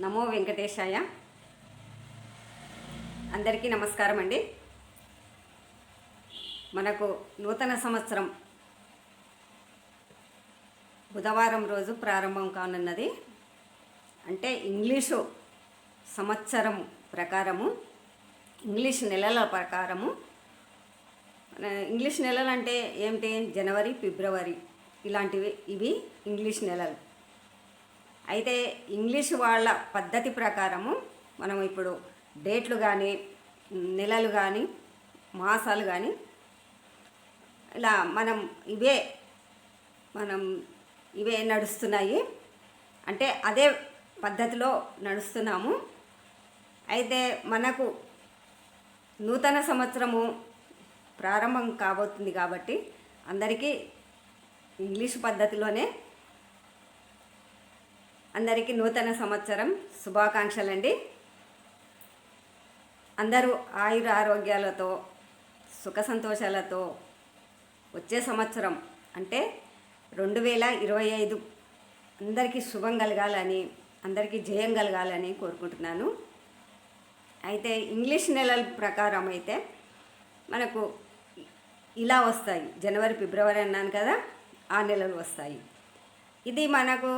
నమో వెంకటేశాయ. అందరికీ నమస్కారం అండి. మనకు నూతన సంవత్సరం బుధవారం రోజు ప్రారంభం కానున్నది. అంటే ఇంగ్లీషు సంవత్సరం ప్రకారము ఇంగ్లీష్ నెలల ప్రకారము. మన ఇంగ్లీష్ నెలలు అంటే ఏమిటి? జనవరి ఫిబ్రవరి ఇలాంటివి ఇవి ఇంగ్లీష్ నెలలు. అయితే ఇంగ్లీష్ వాళ్ళ పద్ధతి ప్రకారము మనం ఇప్పుడు డేట్లు కానీ నెలలు కానీ మాసాలు కానీ ఇలా మనం ఇవే మనం ఇవే నడుస్తున్నాయి. అంటే అదే పద్ధతిలో నడుస్తున్నాము. అయితే మనకు నూతన సంవత్సరము ప్రారంభం కాబోతుంది కాబట్టి అందరికీ ఇంగ్లీష్ పద్ధతిలోనే అందరికీ నూతన సంవత్సరం శుభాకాంక్షలండి. అందరూ ఆయుర ఆరోగ్యాలతో సుఖ సంతోషాలతో వచ్చే సంవత్సరం అంటే రెండు వేల ఇరవై ఐదు అందరికీ శుభం కలగాలని అందరికీ జయం కలగాలని కోరుకుంటున్నాను. అయితే ఇంగ్లీష్ నెలల ప్రకారం అయితే మనకు ఇలా వస్తాయి. జనవరి ఫిబ్రవరి అన్నాను కదా ఆ నెలలు వస్తాయి. ఇది మనకు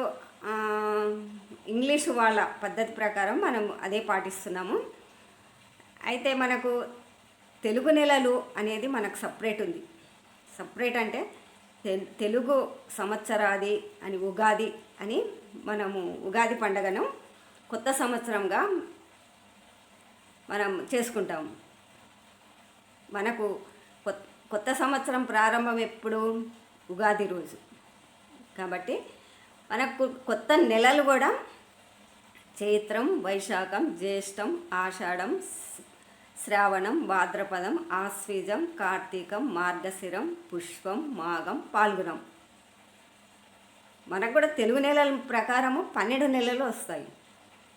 ఇంగ్లీష్ వాళ్ళ పద్ధతి ప్రకారం మనం అదే పాటిస్తున్నాము. అయితే మనకు తెలుగు నెలలు అనేది మనకు సపరేట్ ఉంది. సపరేట్ అంటే తెలుగు సంవత్సరాది అని ఉగాది అని మనము ఉగాది పండగను కొత్త సంవత్సరంగా మనం చేసుకుంటాము. మనకు కొత్త సంవత్సరం ప్రారంభం ఎప్పుడు? ఉగాది రోజు. కాబట్టి మనకు కొత్త నెలలు కూడా చైత్రం వైశాఖం జ్యేష్టం ఆషాఢం శ్రావణం భాద్రపదం ఆశ్వీజం కార్తీకం మార్గశిరం పుష్పం మాఘం పాల్గొనం. మనకు కూడా తెలుగు నెలల ప్రకారము పన్నెండు నెలలు వస్తాయి.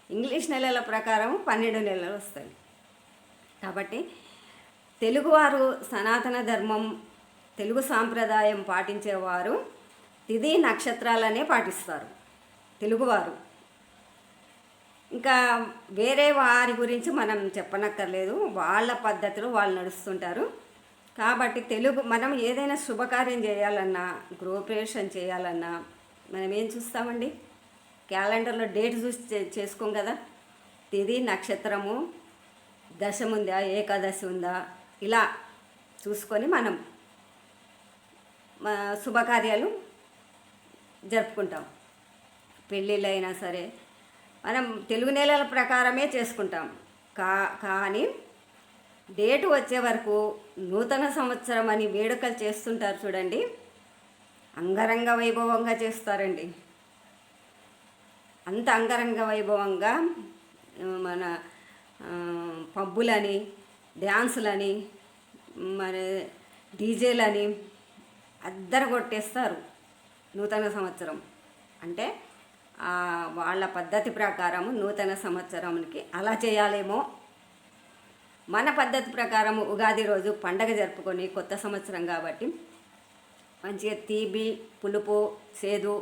ఇంగ్లీష్ నెలల ప్రకారము పన్నెండు నెలలు వస్తాయి. కాబట్టి తెలుగువారు సనాతన ధర్మం తెలుగు సాంప్రదాయం పాటించేవారు తిథి నక్షత్రాలనే పాటిస్తారు. తెలుగువారు. ఇంకా వేరే వారి గురించి మనం చెప్పనక్కర్లేదు. వాళ్ళ పద్ధతిలో వాళ్ళు నడుస్తుంటారు. కాబట్టి తెలుగు మనం ఏదైనా శుభకార్యం చేయాలన్నా గృహప్రవేశం చేయాలన్నా మనం ఏం చూస్తామండి? క్యాలెండర్లో డేట్ చూసి చే- చేసుకోం కదా? తిథి నక్షత్రము దశం ఉందా ఏకాదశి ఉందా? ఇలా చూసుకొని మనం శుభకార్యాలు జరుపుకుంటాం. పెళ్ళిళ్ళు అయినా సరే మనం తెలుగు నెలల ప్రకారమే చేసుకుంటాం. కా కానీ డేటు వచ్చే వరకు నూతన సంవత్సరం అని వేడుకలు చేస్తుంటారు చూడండి. అంగరంగ వైభవంగా చేస్తారండి. అంత అంగరంగ వైభవంగా మన పబ్బులని డ్యాన్సులని మరి డీజేలని అద్దరు కొట్టేస్తారు నూతన సంవత్సరం. అంటే వాళ్ళ పద్ధతి ప్రకారం నూతన సంవత్సరానికి అలా చేయాలేమో. మన పద్ధతి ప్రకారం ఉగాది రోజు పండగ జరుపుకొని కొత్త సంవత్సరం కాబట్టి మంచిగా తీపి పులుపు సేదు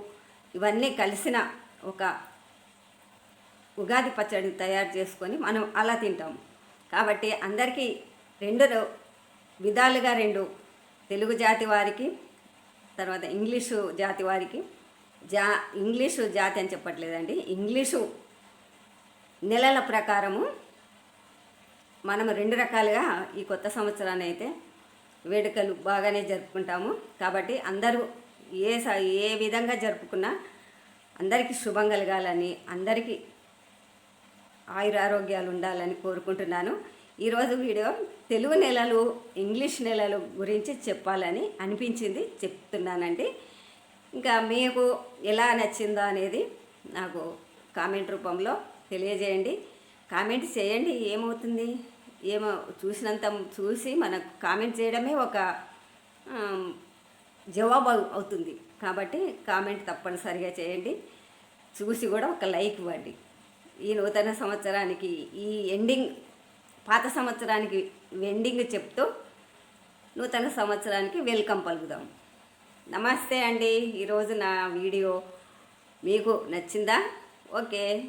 ఇవన్నీ కలిసిన ఒక ఉగాది పచ్చడిని తయారు చేసుకొని మనం అలా తింటాం కాబట్టి అందరికీ రెండు విధాలుగా రెండు తెలుగు జాతి వారికి తర్వాత ఇంగ్లీషు జాతి వారికి. జా ఇంగ్లీషు జాతి అని చెప్పట్లేదండి. ఇంగ్లీషు నెలల ప్రకారము మనం రెండు రకాలుగా ఈ కొత్త సంవత్సరాన్ని అయితే వేడుకలు బాగానే జరుపుకుంటాము. కాబట్టి అందరూ ఏ స ఏ విధంగా జరుపుకున్నా అందరికీ శుభం కలగాలని అందరికీ ఆయురారోగ్యాలు ఉండాలని కోరుకుంటున్నాను. ఈరోజు వీడియో తెలుగు నెలలు ఇంగ్లీష్ నెలలు గురించి చెప్పాలని అనిపించింది చెప్తున్నానండి. ఇంకా మీకు ఎలా నచ్చిందో అనేది నాకు కామెంట్ రూపంలో తెలియజేయండి. కామెంట్ చేయండి ఏమవుతుంది? ఏమో చూసినంత చూసి మనకు కామెంట్ చేయడమే ఒక జవాబు అవుతుంది. కాబట్టి కామెంట్ తప్పనిసరిగా చేయండి. చూసి కూడా ఒక లైక్ ఇవ్వండి. ఈ నూతన సంవత్సరానికి ఈ ఎండింగ్ పాత సంవత్సరానికి వెండింగ్ చెప్తూ నూతన సంవత్సరానికి వెల్కమ్ పలుకుదాం. నమస్తే అండి. ఈరోజు నా వీడియో మీకు నచ్చిందా? ఓకే.